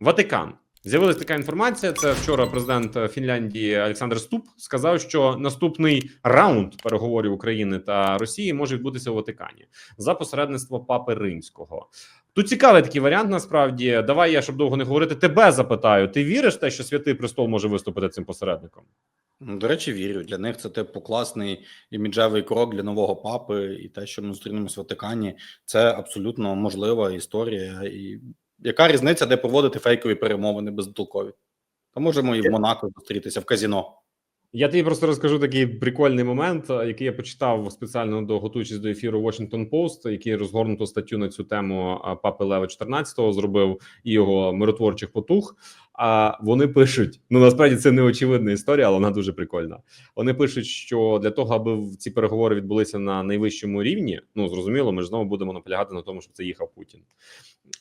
Ватикан. З'явилася така інформація. Це вчора президент Фінляндії Олександр Ступ сказав, що наступний раунд переговорів України та Росії може відбутися у Ватикані за посередництво Папи Римського. Тут цікавий такий варіант. Насправді, давай я щоб довго не говорити. Тебе запитаю: ти віриш те, що святий престол може виступити цим посередником? Ну, До речі, вірю. Для них це типу класний іміджевий крок для нового папи, і те, що ми зустрінемось в Ватикані, це абсолютно можлива історія. І яка різниця, де проводити фейкові перемовини бездолкові? То можемо і в Монако зустрітися в казіно. Я тобі просто розкажу такий прикольний момент, е, який я почитав спеціально до готуючись до ефіру Washington Post, який розгорнуту статтю на цю тему е, папи Лева 14 зробив і його миротворчих потуг. А вони пишуть: ну насправді це не очевидна історія, але вона дуже прикольна. Вони пишуть, що для того, аби ці переговори відбулися на найвищому рівні, ну зрозуміло, ми ж знову будемо наполягати на тому, щоб це їхав Путін.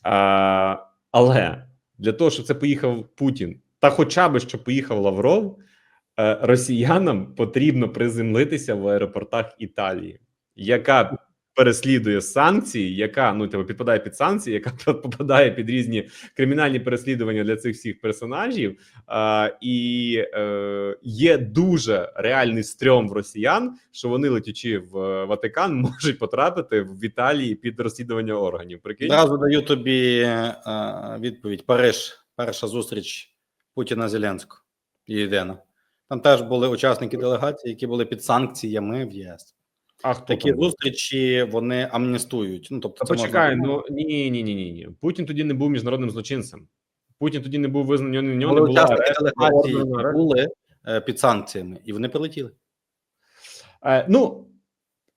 А, але для того, щоб це поїхав Путін, та хоча б щоб поїхав Лавров. Е, росіянам потрібно приземлитися в аеропортах Італії, яка переслідує санкції, яка ну типу, підпадає під санкції, яка попадає під різні кримінальні переслідування для цих всіх персонажів, а, і е, є дуже реальний стрьом в росіян, що вони, летячи в Ватикан, можуть потрапити в Італії під розслідування органів. Прикинь? Одразу даю тобі е, відповідь: Париж, перша зустріч Путіна Зеленського і Єдена. Там теж були учасники делегації, які були під санкціями в ЄС. А хто Такі там зустрічі вони амністують. Ну тобто, це почекай, можна... ну ні, ні, ні, ні, ні. Путін тоді не був міжнародним злочинцем. Путін тоді не був визнаний, в нього не було учасники делегації, були е, під санкціями, і вони прилетіли. Е, ну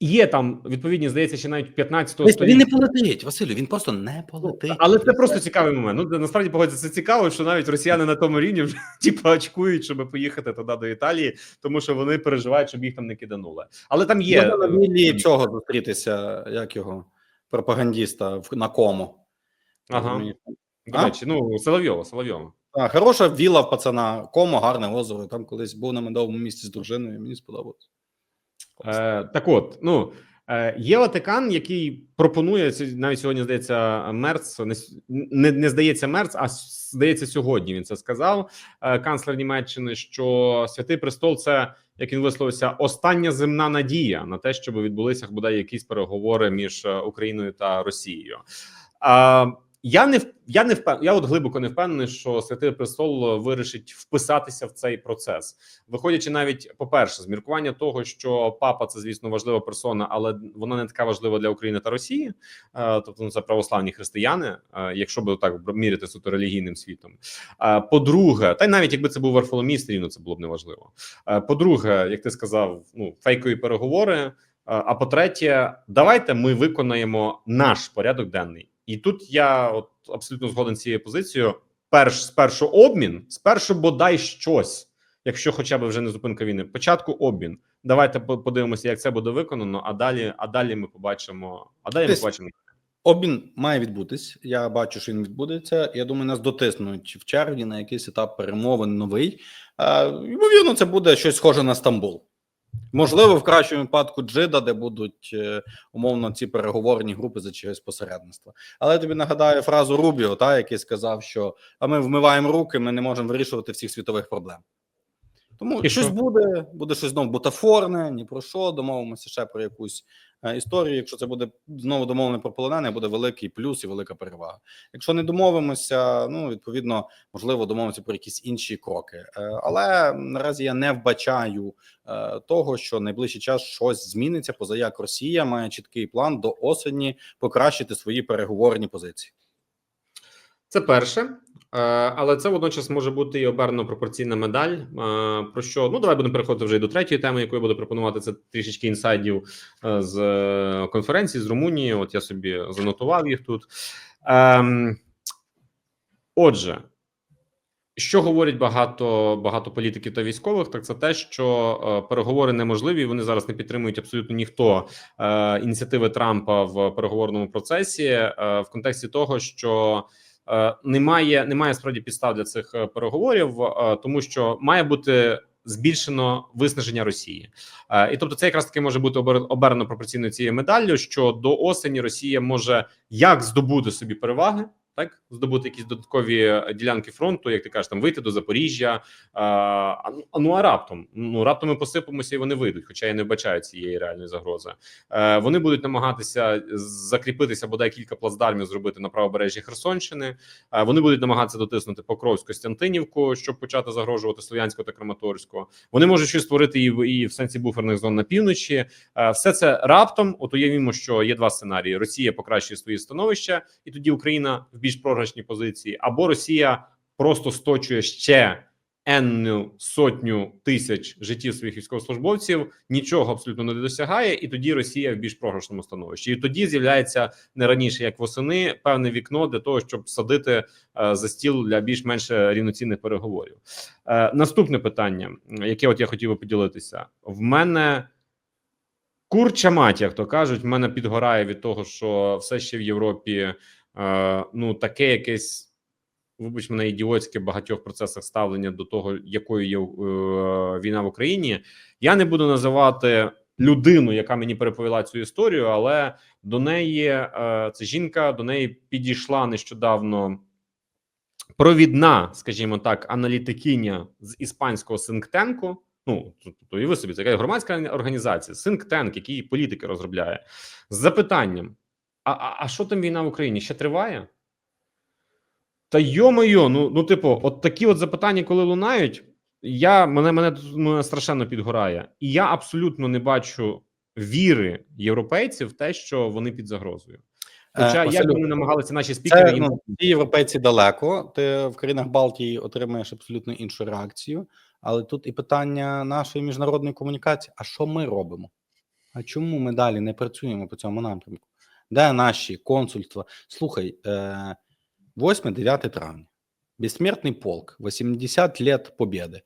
є там відповідні, здається, ще навіть 15 Він століття. не полетить, Василю. Він просто не полетить. Але це просто цікавий момент. Ну насправді погодиться, це цікаво, що навіть росіяни на тому рівні вже типу, очкують, щоб поїхати туди до Італії, тому що вони переживають, щоб їх там не киданули. Але там є Можна на віллі цього зустрітися, як його пропагандіста на кому. ага. До речі, ну Соловйова, Соловйова. А, хороша віла в пацана, комо, гарне озеро. Там колись був на медовому місці з дружиною. Мені сподобалось. Е, так от, ну е, є Ватикан, який пропонує навіть сьогодні. Здається, Мерц не, не, здається Мерц, а здається, сьогодні він це сказав. Е, канцлер Німеччини, що Святий Престол це як він висловився, остання земна надія на те, щоб відбулися бодай якісь переговори між е, Україною та Росією. А, я не я не впев... я от глибоко не впевнений, що Святий Престол вирішить вписатися в цей процес, виходячи навіть по перше, з міркування того, що папа це звісно важлива персона, але вона не така важлива для України та Росії, е, тобто ну, це православні християни, е, якщо би так міряти суто релігійним світом. Е, По-друге, та й навіть якби це був Варфоломій, все рівно це було б неважливо. По-друге, як ти сказав, ну фейкові переговори. А по-третє, давайте ми виконаємо наш порядок денний. І тут я от абсолютно згоден з цією позицією. Перш спершу обмін, спершу бодай щось, якщо хоча б вже не зупинка війни. Початку обмін. Давайте подивимося, як це буде виконано. А далі, а далі ми побачимо. А далі ми побачимо. Обмін має відбутись. Я бачу, що він відбудеться. Я думаю, нас дотиснуть в червні на якийсь етап перемовин новий. Ймовірно, це буде щось схоже на Стамбул. Можливо, в кращому випадку Джида, де будуть е, умовно ці переговорні групи за чогось посередництва. Але я тобі нагадаю фразу Рубіо, та який сказав, що а ми вмиваємо руки, ми не можемо вирішувати всіх світових проблем. Тому І щось що? буде, буде щось знову бутафорне, ні про що. Домовимося ще про якусь е, історію. Якщо це буде знову домовлено про полонене, буде великий плюс і велика перевага. Якщо не домовимося, ну відповідно можливо домовимося про якісь інші кроки. Е, Але наразі я не вбачаю е, того, що найближчий час щось зміниться, поза як Росія має чіткий план до осені покращити свої переговорні позиції. Це перше, але це водночас може бути і обернено пропорційна медаль. Е, Про що ну давай будемо переходити вже і до третьої теми, яку я буду пропонувати. Це трішечки інсайдів е, з е, конференції з Румунії. От я собі занотував їх тут. Ем, Отже, що говорять багато багато політиків та військових, так це те, що е, переговори неможливі. Вони зараз не підтримують абсолютно ніхто е, ініціативи Трампа в переговорному процесі е, в контексті того, що е, немає немає справді підстав для цих е, переговорів, е, тому що має бути збільшено виснаження Росії, е, і тобто це якраз таки може бути обер- обернено пропорційно цією медаллю, що до осені Росія може як здобути собі переваги. Так здобути якісь додаткові е, ділянки фронту, як ти кажеш, там вийти до Запоріжжя. А, ну, а раптом ну раптом ми посипемося і вони вийдуть, хоча я не вбачаю цієї реальної загрози. Е, вони будуть намагатися закріпитися бодай кілька плацдармів зробити на правобережжі Херсонщини. Е, вони будуть намагатися дотиснути Покровськ Костянтинівку, щоб почати загрожувати Слов'янську та Краматорську. Вони можуть щось створити і і в сенсі буферних зон на півночі. Е, Все це раптом. От уявімо, що є два сценарії: Росія покращує свої становища, і тоді Україна в більш програшній позиції, або Росія просто сточує ще енну сотню тисяч життів своїх військовослужбовців, нічого абсолютно не досягає, і тоді Росія в більш програшному становищі. І тоді з'являється не раніше, як восени, певне вікно для того, щоб садити е, за стіл для більш-менш рівноцінних переговорів. Е, наступне питання, яке от я хотів би поділитися, в мене. Курча мать, як то кажуть, в мене підгорає від того, що все ще в Європі ну таке якесь, вибач мене, ідіотське в багатьох процесах ставлення до того, якою є е, війна в Україні. Я не буду називати людину, яка мені переповіла цю історію, але до неї е, це жінка, до неї підійшла нещодавно провідна, скажімо так, аналітикиня з іспанського синктенку. Ну тобто, і ви собі це громадська організація, синктенк, який політики розробляє з запитанням: а, а, а що там війна в Україні ще триває? Та йо-моє, ну ну, типу, от такі от запитання, коли лунають, я мене мене, мене страшенно підгорає, і я абсолютно не бачу віри європейців в те, що вони під загрозою. Хоча Е, як Василю, вони намагалися наші спікери Це, ну, ті європейці далеко. Ти в країнах Балтії отримаєш абсолютно іншу реакцію. Але тут і питання нашої міжнародної комунікації: а що ми робимо? А чому ми далі не працюємо по цьому напрямку? Де наші консульства? Слухай, е, 8-9 травня, безсмертний полк, 80 лет побєди.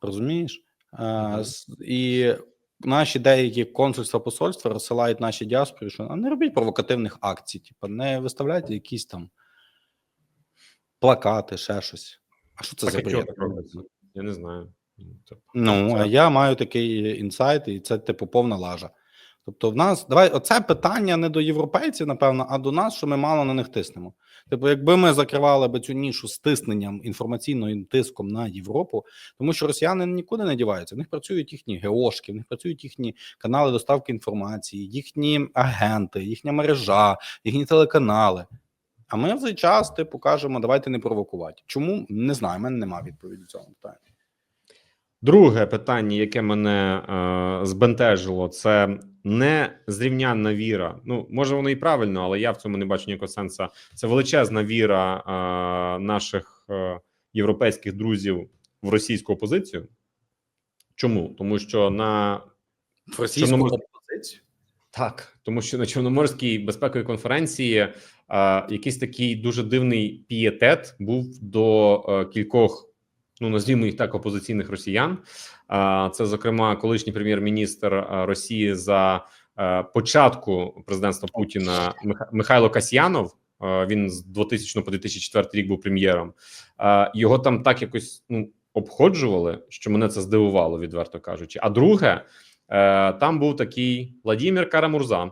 Розумієш? Е, с- І наші деякі консульства посольства розсилають наші діаспорі, що не робіть провокативних акцій, типу, не виставляйте якісь там плакати, ще щось. А що це Так, за бред? Я не знаю. Ну, Ну, а я маю такий інсайт, і це типу повна лажа. Тобто, в нас давай оце питання не до європейців, напевно, а до нас, що ми мало на них тиснемо. Типу, якби ми закривали би цю нішу з тисненням інформаційним тиском на Європу, тому що росіяни нікуди не діваються. В них працюють їхні геошки, в них працюють їхні канали доставки інформації, їхні агенти, їхня мережа, їхні телеканали. А ми в цей час, типу, кажемо, давайте не провокувати. Чому не знаю, в мене немає відповіді цьому питанню. Друге питання, яке мене е, збентежило, це незрівнянна віра. Ну, може, воно і правильно, але я в цьому не бачу ніякого сенсу. Це величезна віра е, наших е, європейських друзів в російську опозицію. Чому? Тому що на В російську Чорномор- опозицію? так, тому що на Чорноморській безпековій конференції е, якийсь такий дуже дивний пієтет був до е, кількох, ну назвімо їх так, опозиційних росіян. Це, зокрема, колишній прем'єр-міністр Росії за е, початку президентства Путіна Михайло Касьянов. Е, він з 2000 по 2004 рік був прем'єром. Е, його там так якось ну обходжували, що мене це здивувало, відверто кажучи. А друге, Там був такий Владимир Карамурза,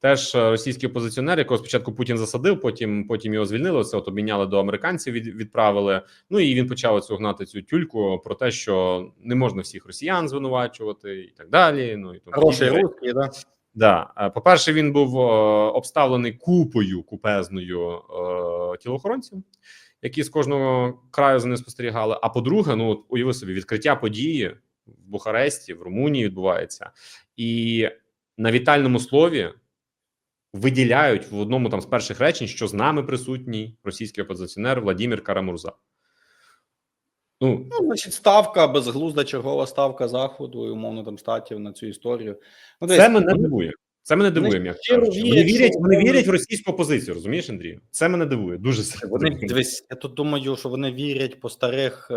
теж е, російський опозиціонер, якого спочатку Путін засадив, потім потім його звільнили. Це от обміняли до американців. Від, відправили. Ну і він почав цю гнати цю тюльку про те, що не можна всіх росіян звинувачувати, і так далі. Ну і тому Хороший русський, да? Да, Е, по-перше, він був е, обставлений купою купезною е, тілоохоронців, які з кожного краю за ним спостерігали. А по-друге, ну уяви собі, відкриття події в Бухаресті, в Румунії відбувається, і на вітальному слові виділяють в одному там з перших речень, що з нами присутній російський опозиціонер Владимир Карамурза. Ну, Ну, значить, ставка, безглузда чергова ставка Заходу і умовно там штатів на цю історію. Ну, це десь, мене дивує. Це мене дивує, вони м'яко кажучи. Вони вірять, вони вірять в російську опозицію, розумієш, Андрію? Це мене дивує дуже сильно. Вони дивись, я тут думаю, що вони вірять по старих е,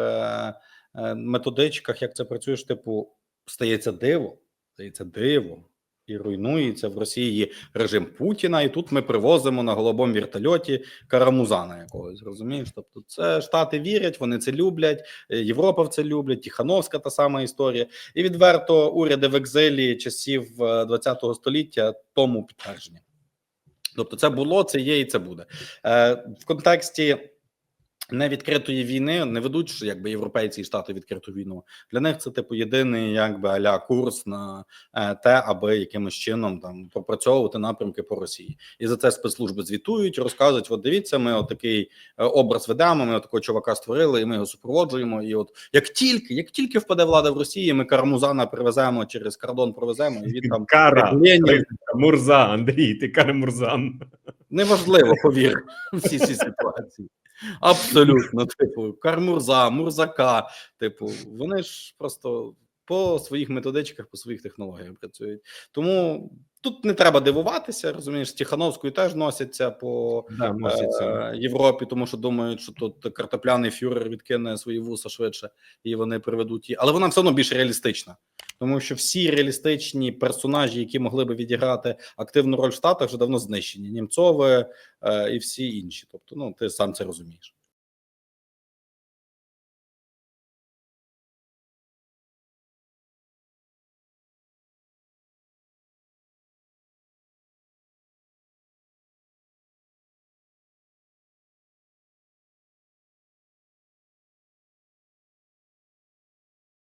е, методичках, як це працює, типу, стається диво, стається диво, і руйнується в Росії режим Путіна, і тут ми привозимо на голубому вертольоті карамузана якогось, розумієш? Тобто, це штати вірять, вони це люблять, е, Європа в це люблять, Тихановська та сама історія. І відверто уряди в екзилі часів е, ХХ століття тому підтвердження. Тобто, це було, це є і це буде е, в контексті. Невідкритої війни не ведуть що якби європейці і штати відкриту війну. Для них це типу єдиний якби аля курс на е, те, аби якимось чином там пропрацьовувати напрямки по Росії, і за це спецслужби звітують, розказують: от дивіться, ми отакий е, образ ведемо. Ми такого чувака створили, і ми його супроводжуємо. І от як тільки, як тільки впаде влада в Росії, ми Карамузана привеземо через кордон, провеземо і він там Кара Ленін. Мурза, Андрій, ти Кара Мурзан. Неважливо, повір, всі ці ситуації. Абсолютно, типу, Кармурза, Мурзака. Типу, вони ж просто по своїх методичках, по своїх технологіях працюють. Тому тут не треба дивуватися. Розумієш, з Тихановською теж носяться по Да, е, Європі, тому що думають, що тут картопляний фюрер відкине свої вуса швидше, і вони приведуть її. Але вона все одно більш реалістична. Тому що всі реалістичні персонажі, які могли би відіграти активну роль в Штатах, вже давно знищені. Німцове е, і всі інші. Тобто, ну ти сам це розумієш.